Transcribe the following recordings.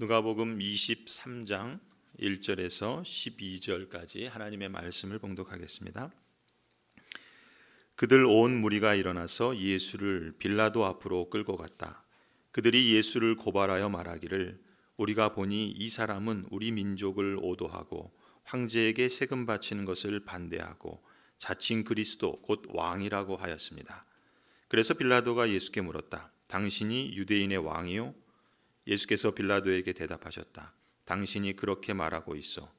누가복음 23장 1절에서 12절까지 하나님의 말씀을 봉독하겠습니다. 그들 온 무리가 일어나서 예수를 빌라도 앞으로 끌고 갔다. 그들이 예수를 고발하여 말하기를 우리가 보니 이 사람은 우리 민족을 오도하고 황제에게 세금 바치는 것을 반대하고 자칭 그리스도 곧 왕이라고 하였습니다. 그래서 빌라도가 예수께 물었다. 당신이 유대인의 왕이요? 예수께서 빌라도에게 대답하셨다. 당신이 그렇게 말하고 있어.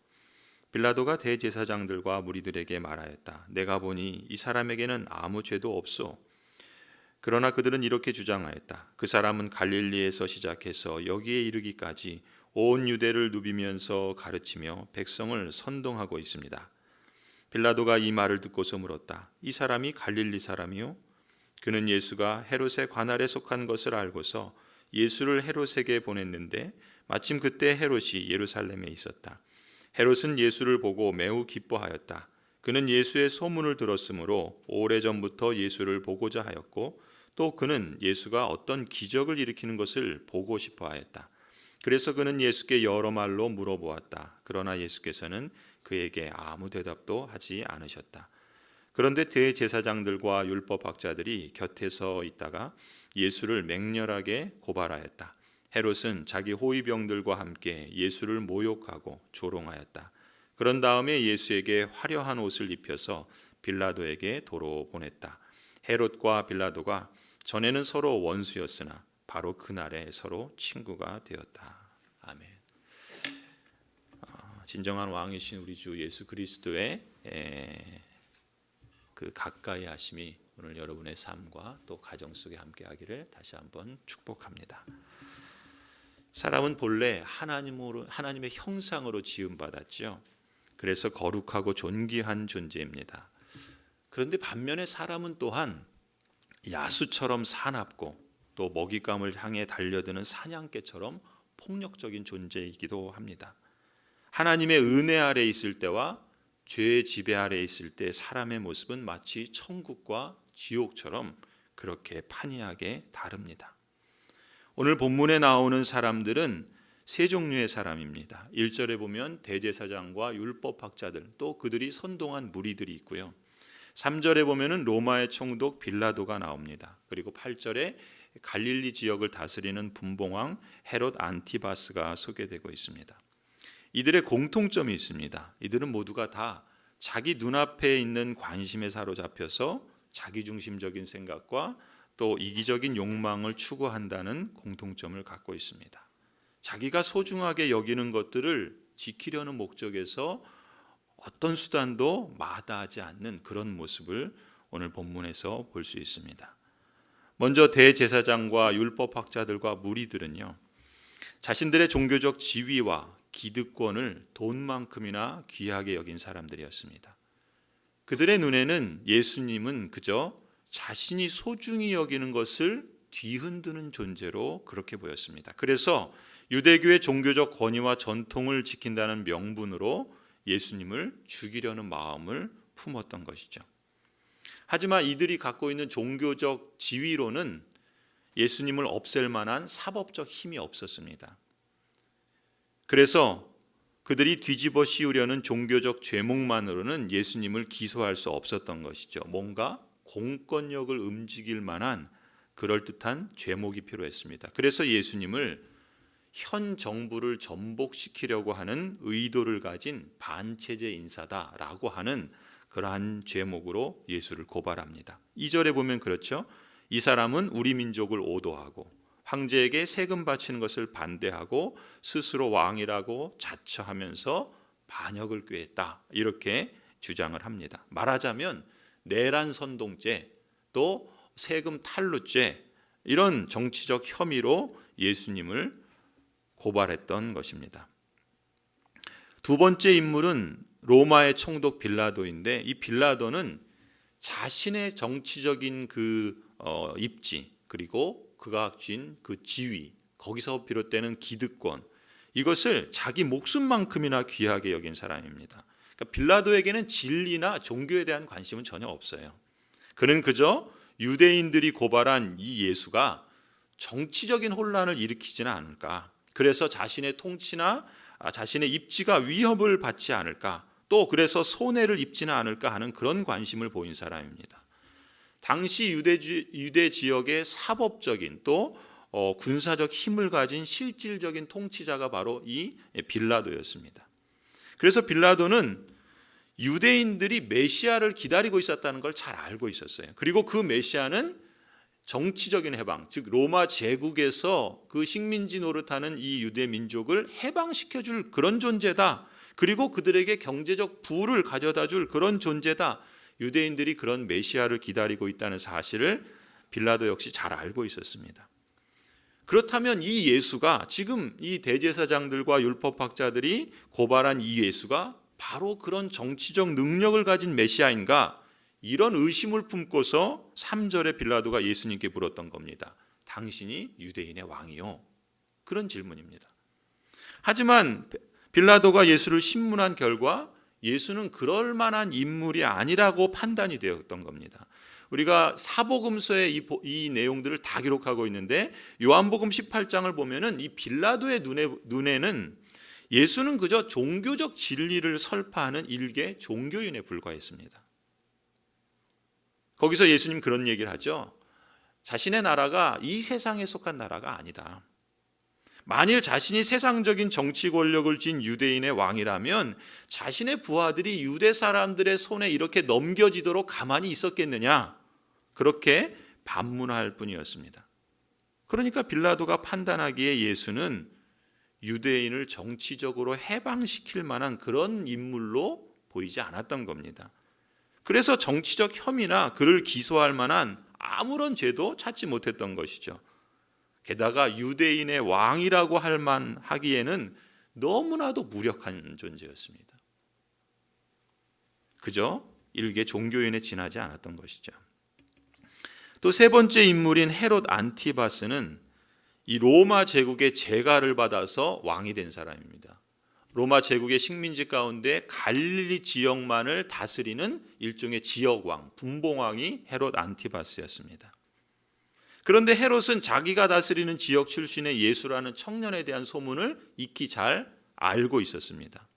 빌라도가 대제사장들과 무리들에게 말하였다. 내가 보니 이 사람에게는 아무 죄도 없소. 그러나 그들은 이렇게 주장하였다. 그 사람은 갈릴리에서 시작해서 여기에 이르기까지 온 유대를 누비면서 가르치며 백성을 선동하고 있습니다. 빌라도가 이 말을 듣고서 물었다. 이 사람이 갈릴리 사람이요? 그는 예수가 헤롯의 관할에 속한 것을 알고서 예수를 헤롯에게 보냈는데 마침 그때 헤롯이 예루살렘에 있었다. 헤롯은 예수를 보고 매우 기뻐하였다. 그는 예수의 소문을 들었으므로 오래전부터 예수를 보고자 하였고 또 그는 예수가 어떤 기적을 일으키는 것을 보고 싶어 하였다. 그래서 그는 예수께 여러 말로 물어보았다. 그러나 예수께서는 그에게 아무 대답도 하지 않으셨다. 그런데 대제사장들과 율법학자들이 곁에서 있다가 예수를 맹렬하게 고발하였다. 헤롯은 자기 호위병들과 함께 예수를 모욕하고 조롱하였다. 그런 다음에 예수에게 화려한 옷을 입혀서 빌라도에게 도로 보냈다. 헤롯과 빌라도가 전에는 서로 원수였으나 바로 그날에 서로 친구가 되었다. 아멘. 어, 진정한 왕이신 우리 주 예수 그리스도의 그 가까이 하심이 오늘 여러분의 삶과 또 가정 속에 함께 하기를 다시 한번 축복합니다. 사람은 본래 하나님으로 하나님의 형상으로 지음 받았죠. 그래서 거룩하고 존귀한 존재입니다. 그런데 반면에 사람은 또한 야수처럼 사납고 또 먹잇감을 향해 달려드는 사냥개처럼 폭력적인 존재이기도 합니다. 하나님의 은혜 아래 있을 때와 죄의 지배 아래 있을 때 사람의 모습은 마치 천국과 지옥처럼 그렇게 판이하게 다릅니다. 오늘 본문에 나오는 사람들은 세 종류의 사람입니다. 1절에 보면 대제사장과 율법학자들 또 그들이 선동한 무리들이 있고요. 3절에 보면은 로마의 총독 빌라도가 나옵니다. 그리고 8절에 갈릴리 지역을 다스리는 분봉왕 헤롯 안티바스가 소개되고 있습니다. 이들의 공통점이 있습니다. 이들은 모두가 다 자기 눈앞에 있는 관심에 사로잡혀서 자기중심적인 생각과 또 이기적인 욕망을 추구한다는 공통점을 갖고 있습니다. 자기가 소중하게 여기는 것들을 지키려는 목적에서 어떤 수단도 마다하지 않는 그런 모습을 오늘 본문에서 볼 수 있습니다. 먼저 대제사장과 율법학자들과 무리들은요. 자신들의 종교적 지위와 기득권을 돈만큼이나 귀하게 여긴 사람들이었습니다. 그들의 눈에는 예수님은 그저 자신이 소중히 여기는 것을 뒤흔드는 존재로 그렇게 보였습니다. 그래서 유대교의 종교적 권위와 전통을 지킨다는 명분으로 예수님을 죽이려는 마음을 품었던 것이죠. 하지만 이들이 갖고 있는 종교적 지위로는 예수님을 없앨 만한 사법적 힘이 없었습니다. 그래서 그들이 뒤집어 씌우려는 종교적 죄목만으로는 예수님을 기소할 수 없었던 것이죠. 뭔가 공권력을 움직일 만한 그럴듯한 죄목이 필요했습니다. 그래서 예수님을 현 정부를 전복시키려고 하는 의도를 가진 반체제 인사다라고 하는 그러한 죄목으로 예수를 고발합니다. 2절에 보면 그렇죠. 이 사람은 우리 민족을 오도하고 황제에게 세금 바치는 것을 반대하고 스스로 왕이라고 자처하면서 반역을 꾀했다. 이렇게 주장을 합니다. 말하자면 내란 선동죄 또 세금 탈루죄 이런 정치적 혐의로 예수님을 고발했던 것입니다. 두 번째 인물은 로마의 총독 빌라도인데 이 빌라도는 자신의 정치적인 그 어, 입지 그리고 그가 쥔 그 지위 거기서 비롯되는 기득권 이것을 자기 목숨만큼이나 귀하게 여긴 사람입니다. 그러니까 빌라도에게는 진리나 종교에 대한 관심은 전혀 없어요. 그는 그저 유대인들이 고발한 이 예수가 정치적인 혼란을 일으키지는 않을까 그래서 자신의 통치나 아, 자신의 입지가 위협을 받지 않을까 또 그래서 손해를 입지는 않을까 하는 그런 관심을 보인 사람입니다. 당시 유대, 유대 지역의 사법적인 또 어, 군사적 힘을 가진 실질적인 통치자가 바로 이 빌라도였습니다. 그래서 빌라도는 유대인들이 메시아를 기다리고 있었다는 걸 잘 알고 있었어요. 그리고 그 메시아는 정치적인 해방, 즉 로마 제국에서 그 식민지 노릇하는 이 유대 민족을 해방시켜 줄 그런 존재다. 그리고 그들에게 경제적 부를 가져다 줄 그런 존재다. 유대인들이 그런 메시아를 기다리고 있다는 사실을 빌라도 역시 잘 알고 있었습니다. 그렇다면 이 예수가 지금 이 대제사장들과 율법학자들이 고발한 이 예수가 바로 그런 정치적 능력을 가진 메시아인가? 이런 의심을 품고서 3절에 빌라도가 예수님께 물었던 겁니다. 당신이 유대인의 왕이요? 그런 질문입니다. 하지만 빌라도가 예수를 신문한 결과 예수는 그럴 만한 인물이 아니라고 판단이 되었던 겁니다. 우리가 사복음서의 이, 이, 내용들을 다 기록하고 있는데 요한복음 18장을 보면은 이 빌라도의 눈에, 눈에는 예수는 그저 종교적 진리를 설파하는 일개 종교인에 불과했습니다. 거기서 예수님 그런 얘기를 하죠. 자신의 나라가 이 세상에 속한 나라가 아니다. 만일 자신이 세상적인 정치 권력을 쥔 유대인의 왕이라면 자신의 부하들이 유대 사람들의 손에 이렇게 넘겨지도록 가만히 있었겠느냐? 그렇게 반문할 뿐이었습니다. 그러니까 빌라도가 판단하기에 예수는 유대인을 정치적으로 해방시킬 만한 그런 인물로 보이지 않았던 겁니다. 그래서 정치적 혐의나 그를 기소할 만한 아무런 죄도 찾지 못했던 것이죠. 게다가 유대인의 왕이라고 할 만 하기에는 너무나도 무력한 존재였습니다. 그저 일개 종교인에 지나지 않았던 것이죠. 또 세 번째 인물인 헤롯 안티바스는 이 로마 제국의 재가를 받아서 왕이 된 사람입니다. 로마 제국의 식민지 가운데 갈릴리 지역만을 다스리는 일종의 지역왕, 분봉왕이 헤롯 안티바스였습니다. 그런데 헤롯은 자기가 다스리는 지역 출신의 예수라는 청년에 대한 소문을 익히 잘 알고 있었습니다.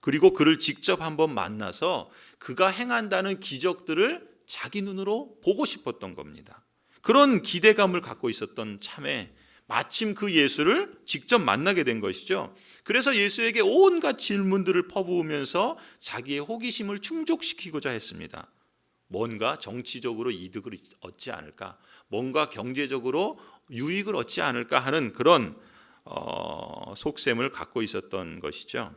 그리고 그를 직접 한번 만나서 그가 행한다는 기적들을 자기 눈으로 보고 싶었던 겁니다. 그런 기대감을 갖고 있었던 참에 마침 그 예수를 직접 만나게 된 것이죠. 그래서 예수에게 온갖 질문들을 퍼부으면서 자기의 호기심을 충족시키고자 했습니다. 뭔가 정치적으로 이득을 얻지 않을까, 뭔가 경제적으로 유익을 얻지 않을까 하는 그런 어, 속셈을 갖고 있었던 것이죠.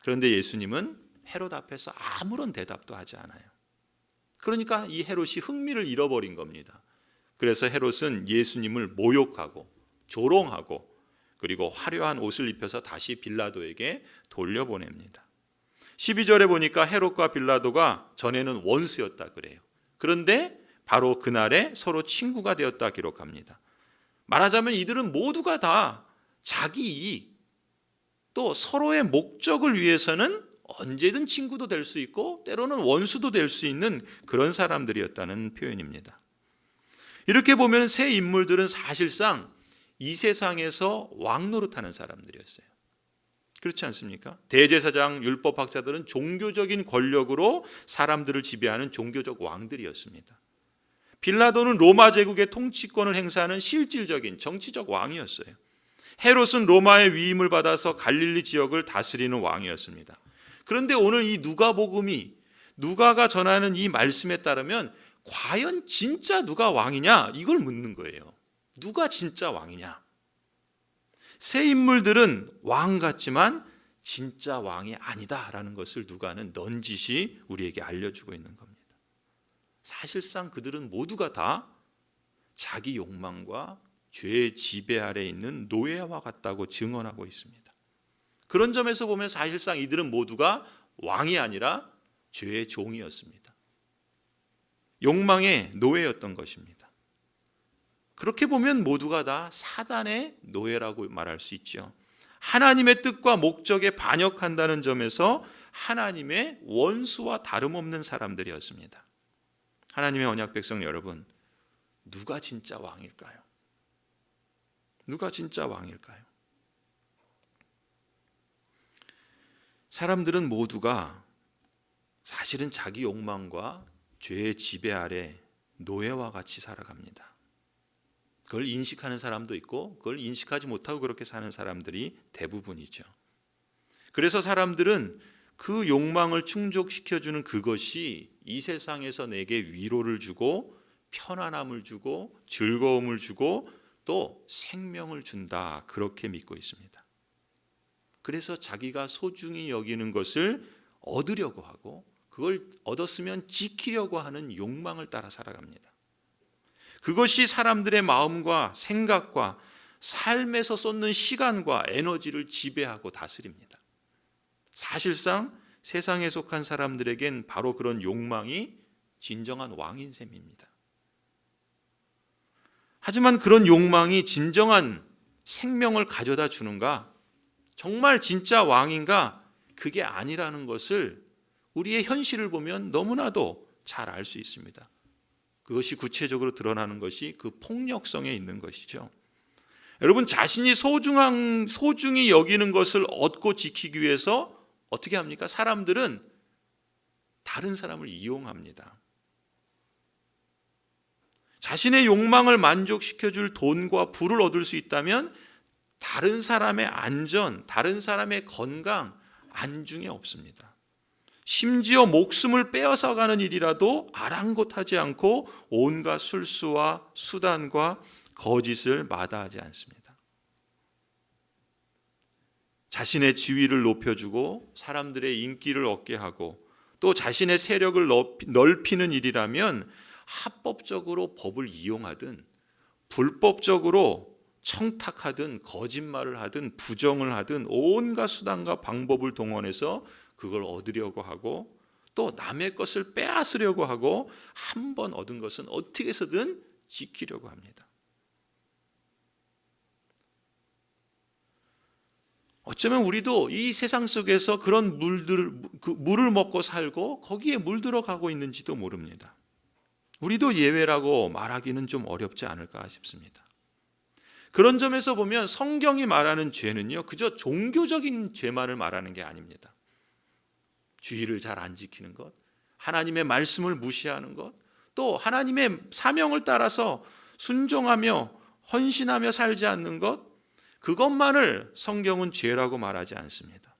그런데 예수님은 헤롯 앞에서 아무런 대답도 하지 않아요. 그러니까 이 헤롯이 흥미를 잃어버린 겁니다. 그래서 헤롯은 예수님을 모욕하고 조롱하고 그리고 화려한 옷을 입혀서 다시 빌라도에게 돌려보냅니다. 12절에 보니까 헤롯과 빌라도가 전에는 원수였다 그래요. 그런데 바로 그날에 서로 친구가 되었다 기록합니다. 말하자면 이들은 모두가 다 자기 이익 또 서로의 목적을 위해서는 언제든 친구도 될 수 있고 때로는 원수도 될 수 있는 그런 사람들이었다는 표현입니다. 이렇게 보면 세 인물들은 사실상 이 세상에서 왕 노릇하는 사람들이었어요. 그렇지 않습니까? 대제사장 율법학자들은 종교적인 권력으로 사람들을 지배하는 종교적 왕들이었습니다. 빌라도는 로마 제국의 통치권을 행사하는 실질적인 정치적 왕이었어요. 헤롯은 로마의 위임을 받아서 갈릴리 지역을 다스리는 왕이었습니다. 그런데 오늘 이 누가복음이 누가가 전하는 이 말씀에 따르면 과연 진짜 누가 왕이냐? 이걸 묻는 거예요. 누가 진짜 왕이냐? 새 인물들은 왕 같지만 진짜 왕이 아니다라는 것을 누가는 넌지시 우리에게 알려주고 있는 겁니다. 사실상 그들은 모두가 다 자기 욕망과 죄의 지배 아래 있는 노예와 같다고 증언하고 있습니다. 그런 점에서 보면 사실상 이들은 모두가 왕이 아니라 죄의 종이었습니다. 욕망의 노예였던 것입니다. 그렇게 보면 모두가 다 사단의 노예라고 말할 수 있죠. 하나님의 뜻과 목적에 반역한다는 점에서 하나님의 원수와 다름없는 사람들이었습니다. 하나님의 언약 백성 여러분, 누가 진짜 왕일까요? 누가 진짜 왕일까요? 사람들은 모두가 사실은 자기 욕망과 죄의 지배 아래 노예와 같이 살아갑니다. 그걸 인식하는 사람도 있고 그걸 인식하지 못하고 그렇게 사는 사람들이 대부분이죠. 그래서 사람들은 그 욕망을 충족시켜 주는 그것이 이 세상에서 내게 위로를 주고 편안함을 주고 즐거움을 주고 또 생명을 준다 그렇게 믿고 있습니다. 그래서 자기가 소중히 여기는 것을 얻으려고 하고 그걸 얻었으면 지키려고 하는 욕망을 따라 살아갑니다. 그것이 사람들의 마음과 생각과 삶에서 쏟는 시간과 에너지를 지배하고 다스립니다. 사실상 세상에 속한 사람들에겐 바로 그런 욕망이 진정한 왕인 셈입니다. 하지만 그런 욕망이 진정한 생명을 가져다 주는가? 정말 진짜 왕인가? 그게 아니라는 것을 우리의 현실을 보면 너무나도 잘 알 수 있습니다. 그것이 구체적으로 드러나는 것이 그 폭력성에 있는 것이죠. 여러분 자신이 소중한 소중히 여기는 것을 얻고 지키기 위해서 어떻게 합니까? 사람들은 다른 사람을 이용합니다. 자신의 욕망을 만족시켜 줄 돈과 부를 얻을 수 있다면 다른 사람의 안전, 다른 사람의 건강 안중에 없습니다. 심지어 목숨을 빼앗아 가는 일이라도 아랑곳하지 않고 온갖 술수와 수단과 거짓을 마다하지 않습니다. 자신의 지위를 높여주고 사람들의 인기를 얻게 하고 또 자신의 세력을 넓히는 일이라면 합법적으로 법을 이용하든 불법적으로 청탁하든 거짓말을 하든 부정을 하든 온갖 수단과 방법을 동원해서 그걸 얻으려고 하고 또 남의 것을 빼앗으려고 하고 한 번 얻은 것은 어떻게 해서든 지키려고 합니다. 어쩌면 우리도 이 세상 속에서 그런 물들 그 물을 먹고 살고 거기에 물들어 가고 있는지도 모릅니다. 우리도 예외라고 말하기는 좀 어렵지 않을까 싶습니다. 그런 점에서 보면 성경이 말하는 죄는요, 그저 종교적인 죄만을 말하는 게 아닙니다. 주의를 잘 안 지키는 것, 하나님의 말씀을 무시하는 것, 또 하나님의 사명을 따라서 순종하며 헌신하며 살지 않는 것, 그것만을 성경은 죄라고 말하지 않습니다.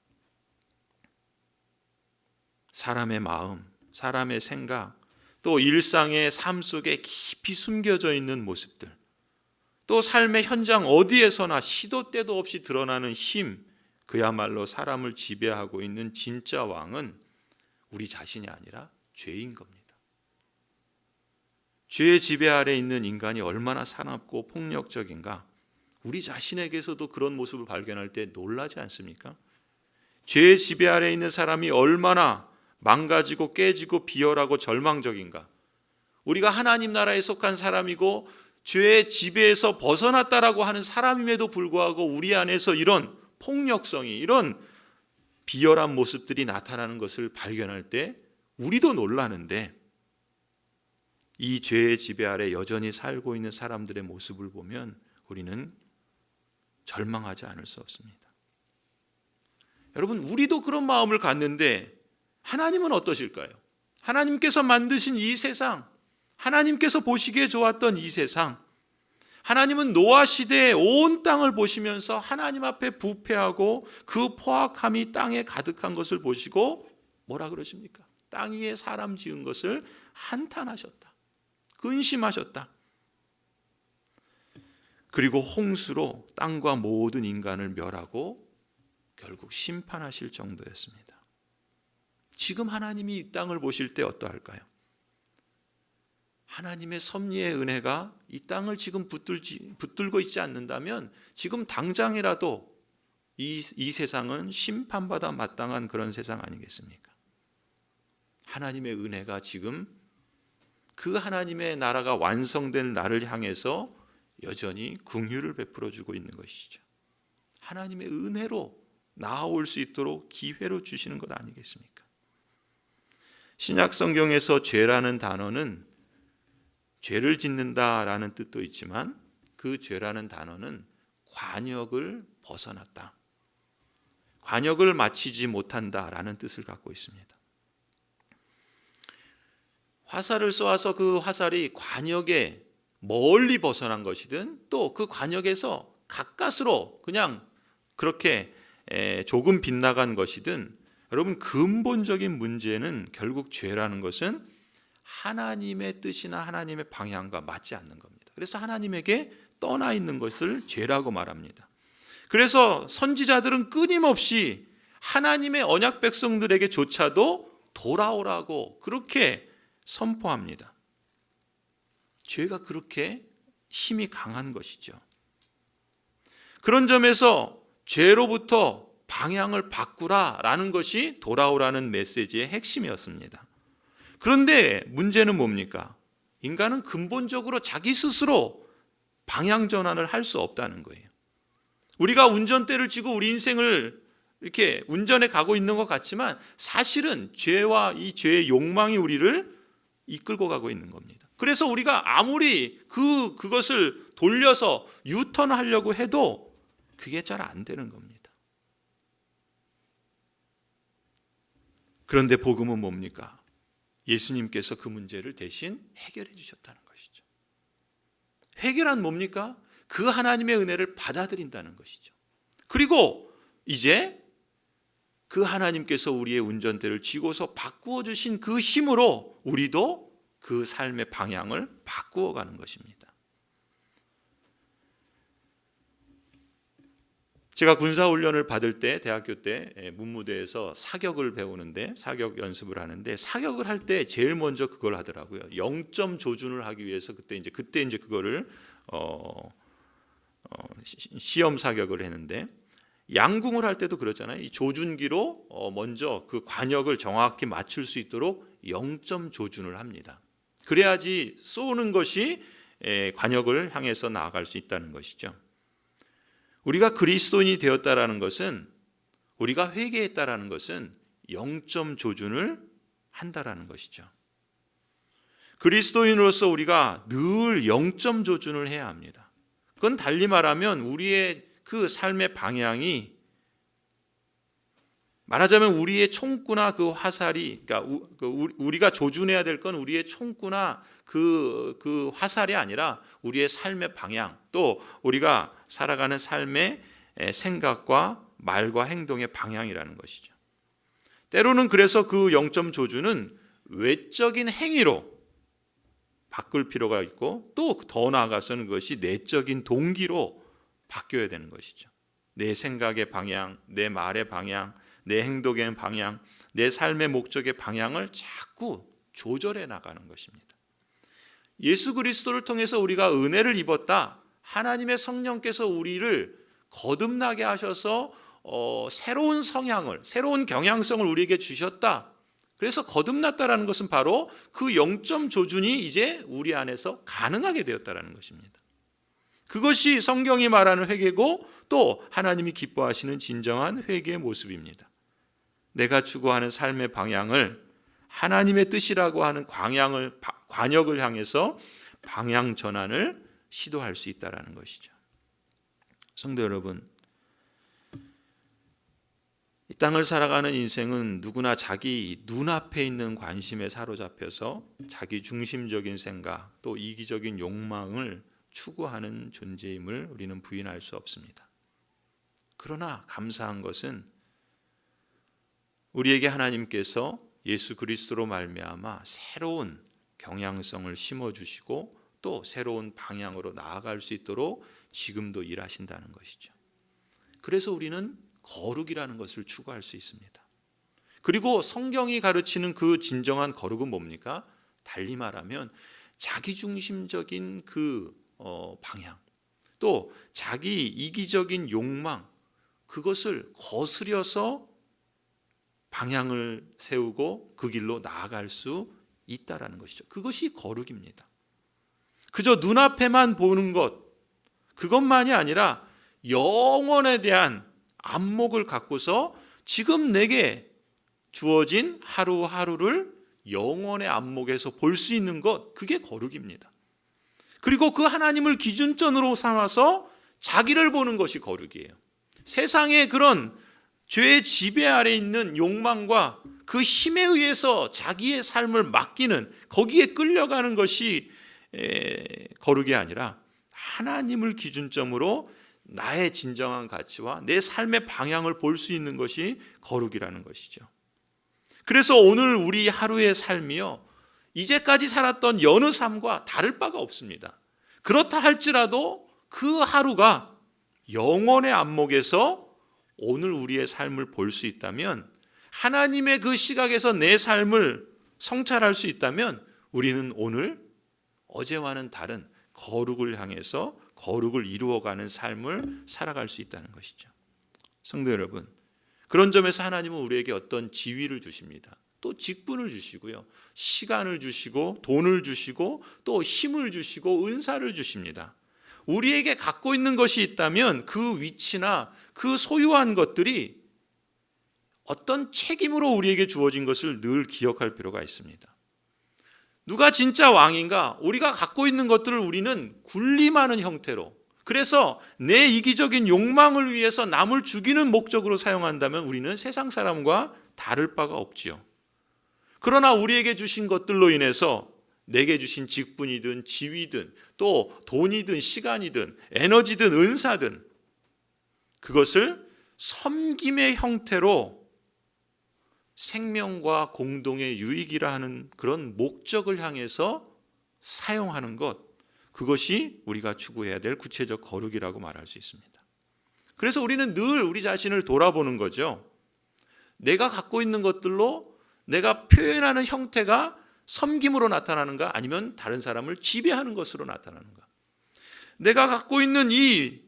사람의 마음, 사람의 생각, 또 일상의 삶 속에 깊이 숨겨져 있는 모습들, 또 삶의 현장 어디에서나 시도 때도 없이 드러나는 힘, 그야말로 사람을 지배하고 있는 진짜 왕은 우리 자신이 아니라 죄인 겁니다. 죄의 지배 아래 있는 인간이 얼마나 사납고 폭력적인가, 우리 자신에게서도 그런 모습을 발견할 때 놀라지 않습니까? 죄의 지배 아래 있는 사람이 얼마나 망가지고 깨지고 비열하고 절망적인가. 우리가 하나님 나라에 속한 사람이고 죄의 지배에서 벗어났다라고 하는 사람임에도 불구하고 우리 안에서 이런 폭력성이 이런 비열한 모습들이 나타나는 것을 발견할 때 우리도 놀라는데 이 죄의 지배 아래 여전히 살고 있는 사람들의 모습을 보면 우리는 절망하지 않을 수 없습니다. 여러분, 우리도 그런 마음을 갖는데 하나님은 어떠실까요? 하나님께서 만드신 이 세상, 하나님께서 보시기에 좋았던 이 세상, 하나님은 노아 시대의 온 땅을 보시면서 하나님 앞에 부패하고 그 포악함이 땅에 가득한 것을 보시고 뭐라 그러십니까? 땅 위에 사람 지은 것을 한탄하셨다. 근심하셨다. 그리고 홍수로 땅과 모든 인간을 멸하고 결국 심판하실 정도였습니다. 지금 하나님이 이 땅을 보실 때 어떠할까요? 하나님의 섭리의 은혜가 이 땅을 지금 붙들지, 붙들고 있지 않는다면 지금 당장이라도 이, 이 세상은 심판받아 마땅한 그런 세상 아니겠습니까? 하나님의 은혜가 지금 그 하나님의 나라가 완성된 날을 향해서 여전히 궁유를 베풀어 주고 있는 것이죠. 하나님의 은혜로 나아올 수 있도록 기회로 주시는 것 아니겠습니까? 신약 성경에서 죄라는 단어는 죄를 짓는다라는 뜻도 있지만 그 죄라는 단어는 관역을 벗어났다. 관역을 마치지 못한다라는 뜻을 갖고 있습니다. 화살을 쏘아서 그 화살이 관역에 멀리 벗어난 것이든 또 그 관역에서 가까스로 그냥 그렇게 에, 조금 빗나간 것이든 여러분 근본적인 문제는 결국 죄라는 것은 하나님의 뜻이나 하나님의 방향과 맞지 않는 겁니다. 그래서 하나님에게 떠나 있는 것을 죄라고 말합니다. 그래서 선지자들은 끊임없이 하나님의 언약 백성들에게조차도 돌아오라고 그렇게 선포합니다. 죄가 그렇게 힘이 강한 것이죠. 그런 점에서 죄로부터 방향을 바꾸라라는 것이 돌아오라는 메시지의 핵심이었습니다. 그런데 문제는 뭡니까? 인간은 근본적으로 자기 스스로 방향 전환을 할 수 없다는 거예요. 우리가 운전대를 쥐고 우리 인생을 이렇게 운전해 가고 있는 것 같지만 사실은 죄와 이 죄의 욕망이 우리를 이끌고 가고 있는 겁니다. 그래서 우리가 아무리 그 그것을 돌려서 유턴하려고 해도 그게 잘 안 되는 겁니다. 그런데 복음은 뭡니까? 예수님께서 그 문제를 대신 해결해 주셨다는 것이죠. 해결한 뭡니까? 그 하나님의 은혜를 받아들인다는 것이죠. 그리고 이제 그 하나님께서 우리의 운전대를 쥐고서 바꾸어 주신 그 힘으로 우리도 그 삶의 방향을 바꾸어 가는 것입니다. 제가 군사 훈련을 받을 때 대학교 때 예, 문무대에서 사격을 배우는데 사격 연습을 하는데 사격을 할 때 제일 먼저 그걸 하더라고요. 0점 조준을 하기 위해서 그때 이제 그때 이제 그거를 어, 어, 시험 사격을 했는데 양궁을 할 때도 그렇잖아요. 이 조준기로 어, 먼저 그 관역을 정확히 맞출 수 있도록 0점 조준을 합니다. 그래야지 쏘는 것이 에, 관역을 향해서 나아갈 수 있다는 것이죠. 우리가 그리스도인이 되었다라는 것은 우리가 회개했다라는 것은 0점 조준을 한다라는 것이죠. 그리스도인으로서 우리가 늘 0점 조준을 해야 합니다. 그건 달리 말하면 우리의 그 삶의 방향이 말하자면 우리의 총구나 그 화살이 그러니까 그 우리가 조준해야 될 건 우리의 총구나 그, 그 화살이 아니라 우리의 삶의 방향 또 우리가 살아가는 삶의 생각과 말과 행동의 방향이라는 것이죠. 때로는 그래서 그 영점 조준은 외적인 행위로 바꿀 필요가 있고 또 더 나아가서는 그것이 내적인 동기로 바뀌어야 되는 것이죠. 내 생각의 방향, 내 말의 방향, 내 행동의 방향, 내 삶의 목적의 방향을 자꾸 조절해 나가는 것입니다. 예수 그리스도를 통해서 우리가 은혜를 입었다. 하나님의 성령께서 우리를 거듭나게 하셔서 어, 새로운 성향을, 새로운 경향성을 우리에게 주셨다. 그래서 거듭났다라는 것은 바로 그 영점 조준이 이제 우리 안에서 가능하게 되었다라는 것입니다. 그것이 성경이 말하는 회개고 또 하나님이 기뻐하시는 진정한 회개의 모습입니다. 내가 추구하는 삶의 방향을 하나님의 뜻이라고 하는 광양을 관역을 향해서 방향 전환을 시도할 수 있다라는 것이죠. 성도 여러분, 이 땅을 살아가는 인생은 누구나 자기 눈앞에 있는 관심에 사로잡혀서 자기 중심적인 생각 또 이기적인 욕망을 추구하는 존재임을 우리는 부인할 수 없습니다. 그러나 감사한 것은 우리에게 하나님께서 예수 그리스도로 말미암아 새로운 경향성을 심어 주시고 또 새로운 방향으로 나아갈 수 있도록 지금도 일하신다는 것이죠. 그래서 우리는 거룩이라는 것을 추구할 수 있습니다. 그리고 성경이 가르치는 그 진정한 거룩은 뭡니까? 달리 말하면 자기 중심적인 그 어, 방향, 또 자기 이기적인 욕망, 그것을 거스려서 방향을 세우고 그 길로 나아갈 수 있다라는 것이죠. 그것이 거룩입니다. 그저 눈앞에만 보는 것, 그것만이 아니라 영원에 대한 안목을 갖고서 지금 내게 주어진 하루하루를 영원의 안목에서 볼 수 있는 것, 그게 거룩입니다. 그리고 그 하나님을 기준점으로 삼아서 자기를 보는 것이 거룩이에요. 세상의 그런 죄의 지배 아래 있는 욕망과 그 힘에 의해서 자기의 삶을 맡기는 거기에 끌려가는 것이 에, 거룩이 아니라 하나님을 기준점으로 나의 진정한 가치와 내 삶의 방향을 볼 수 있는 것이 거룩이라는 것이죠. 그래서 오늘 우리 하루의 삶이요. 이제까지 살았던 여느 삶과 다를 바가 없습니다. 그렇다 할지라도 그 하루가 영원의 안목에서 오늘 우리의 삶을 볼 수 있다면 하나님의 그 시각에서 내 삶을 성찰할 수 있다면 우리는 오늘 어제와는 다른 거룩을 향해서 거룩을 이루어가는 삶을 살아갈 수 있다는 것이죠. 성도 여러분, 그런 점에서 하나님은 우리에게 어떤 지위를 주십니다. 또 직분을 주시고요. 시간을 주시고 돈을 주시고 또 힘을 주시고 은사를 주십니다. 우리에게 갖고 있는 것이 있다면 그 위치나 그 소유한 것들이 어떤 책임으로 우리에게 주어진 것을 늘 기억할 필요가 있습니다. 누가 진짜 왕인가? 우리가 갖고 있는 것들을 우리는 군림하는 형태로 그래서 내 이기적인 욕망을 위해서 남을 죽이는 목적으로 사용한다면 우리는 세상 사람과 다를 바가 없지요. 그러나 우리에게 주신 것들로 인해서 내게 주신 직분이든 지위든 또 돈이든 시간이든 에너지든 은사든 그것을 섬김의 형태로 생명과 공동의 유익이라 하는 그런 목적을 향해서 사용하는 것 그것이 우리가 추구해야 될 구체적 거룩이라고 말할 수 있습니다. 그래서 우리는 늘 우리 자신을 돌아보는 거죠. 내가 갖고 있는 것들로 내가 표현하는 형태가 섬김으로 나타나는가 아니면 다른 사람을 지배하는 것으로 나타나는가. 내가 갖고 있는 이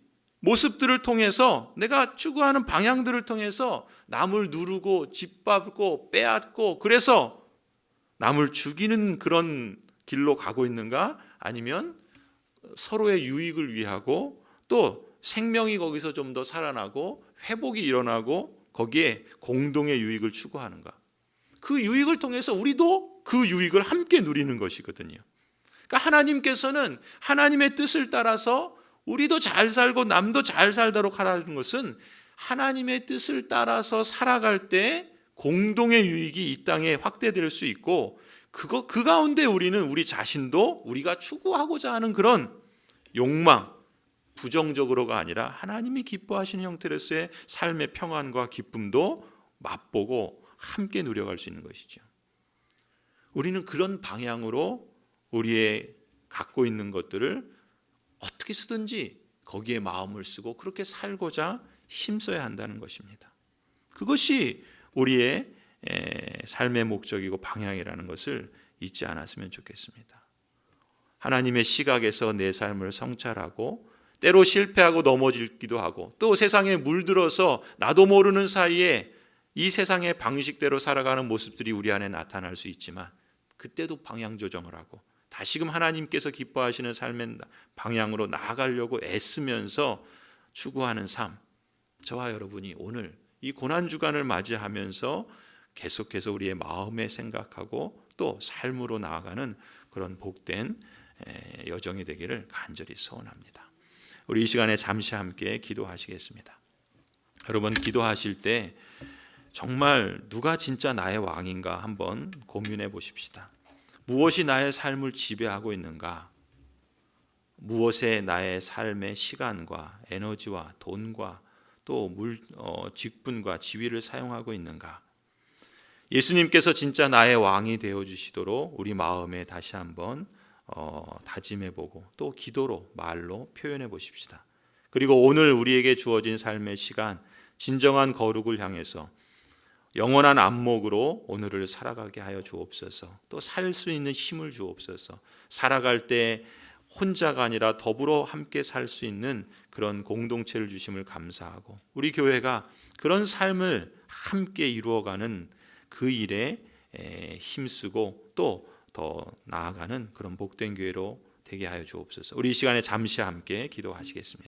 모습들을 통해서 내가 추구하는 방향들을 통해서 남을 누르고 짓밟고 빼앗고 그래서 남을 죽이는 그런 길로 가고 있는가 아니면 서로의 유익을 위하고 또 생명이 거기서 좀 더 살아나고 회복이 일어나고 거기에 공동의 유익을 추구하는가 그 유익을 통해서 우리도 그 유익을 함께 누리는 것이거든요. 그러니까 하나님께서는 하나님의 뜻을 따라서 우리도 잘 살고 남도 잘 살도록 하라는 것은 하나님의 뜻을 따라서 살아갈 때 공동의 유익이 이 땅에 확대될 수 있고 그거 그 가운데 우리는 우리 자신도 우리가 추구하고자 하는 그런 욕망 부정적으로가 아니라 하나님이 기뻐하시는 형태로서의 삶의 평안과 기쁨도 맛보고 함께 누려갈 수 있는 것이죠. 우리는 그런 방향으로 우리의 갖고 있는 것들을 어떻게 쓰든지 거기에 마음을 쓰고 그렇게 살고자 힘써야 한다는 것입니다. 그것이 우리의 삶의 목적이고 방향이라는 것을 잊지 않았으면 좋겠습니다. 하나님의 시각에서 내 삶을 성찰하고 때로 실패하고 넘어지기도 하고 또 세상에 물들어서 나도 모르는 사이에 이 세상의 방식대로 살아가는 모습들이 우리 안에 나타날 수 있지만 그때도 방향 조정을 하고 다시금 하나님께서 기뻐하시는 삶의 방향으로 나아가려고 애쓰면서 추구하는 삶. 저와 여러분이 오늘 이 고난 주간을 맞이하면서 계속해서 우리의 마음에 생각하고 또 삶으로 나아가는 그런 복된 여정이 되기를 간절히 소원합니다. 우리 이 시간에 잠시 함께 기도하시겠습니다. 여러분 기도하실 때 정말 누가 진짜 나의 왕인가 한번 고민해 보십시다. 무엇이 나의 삶을 지배하고 있는가? 무엇에 나의 삶의 시간과 에너지와 돈과 또 물, 어, 직분과 지위를 사용하고 있는가? 예수님께서 진짜 나의 왕이 되어 주시도록 우리 마음에 다시 한번 어, 다짐해 보고 또 기도로 말로 표현해 보십시다. 그리고 오늘 우리에게 주어진 삶의 시간 진정한 거룩을 향해서 영원한 안목으로 오늘을 살아가게 하여 주옵소서. 또 살 수 있는 힘을 주옵소서. 살아갈 때 혼자가 아니라 더불어 함께 살 수 있는 그런 공동체를 주심을 감사하고 우리 교회가 그런 삶을 함께 이루어가는 그 일에 힘쓰고 또 더 나아가는 그런 복된 교회로 되게 하여 주옵소서. 우리 이 시간에 잠시 함께 기도하시겠습니다.